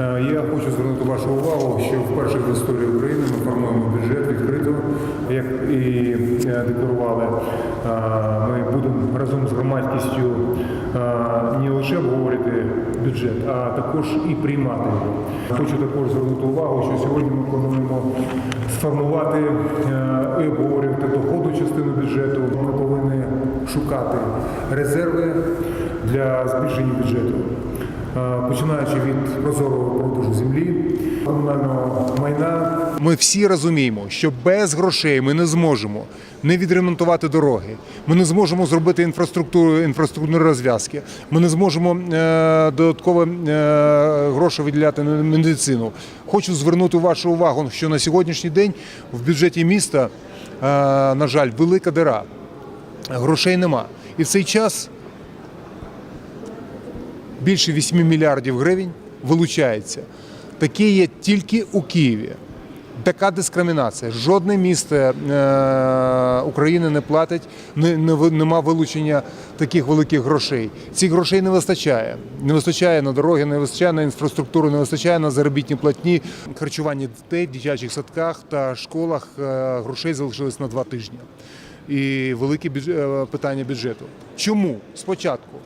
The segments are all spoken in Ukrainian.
Е, Я хочу звернути вашу увагу, що вперше в історії України ми формуємо бюджет відкрито, як і е, декларували. Е, Ми будемо разом з громадськістю не лише обговорювати бюджет, а також і приймати його. Хочу також звернути увагу, що сьогодні ми плануємо сформувати і обговорювати доходу частину бюджету. Ми повинні шукати резерви для збільшення бюджету. Починаючи від прозорого продажу землі, комунального майна, Ми всі розуміємо, що без грошей ми не зможемо не відремонтувати дороги. Ми не зможемо зробити інфраструктуру, інфраструктурні розв'язки. Ми не зможемо е, додатково е, гроші виділяти на медицину. Хочу звернути вашу увагу, що на сьогоднішній день в бюджеті міста, е, на жаль, велика дира. Грошей нема. І в цей час більше 8 мільярдів гривень вилучається. Таке є тільки у Києві. Така дискримінація. Жодне місто е, України не платить, не, не, нема вилучення таких великих грошей. Цих грошей не вистачає. Не вистачає на дороги, не вистачає на інфраструктуру, не вистачає на заробітні платні, харчування дітей в дитячих садках та школах. е, грошей залишилось на два тижні. І велике е, питання бюджету. Чому спочатку?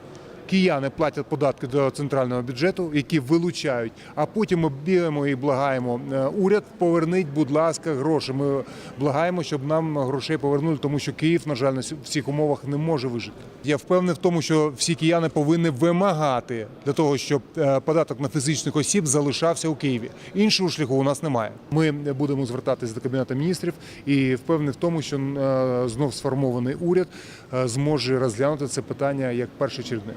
Кияни платять податки до центрального бюджету, які вилучають. А потім ми бігаємо і благаємо е, уряд, поверніть, будь ласка, гроші. Ми благаємо, щоб нам грошей повернули, тому що Київ, на жаль, на сь- в цих умовах не може вижити. Я впевнений в тому, що всі кияни повинні вимагати для того, щоб е, податок на фізичних осіб залишався у Києві. Іншого шляху у нас немає. Ми будемо звертатись до кабінету міністрів і впевнений в тому, що е, знов сформований уряд зможе розглянути це питання як першочергове.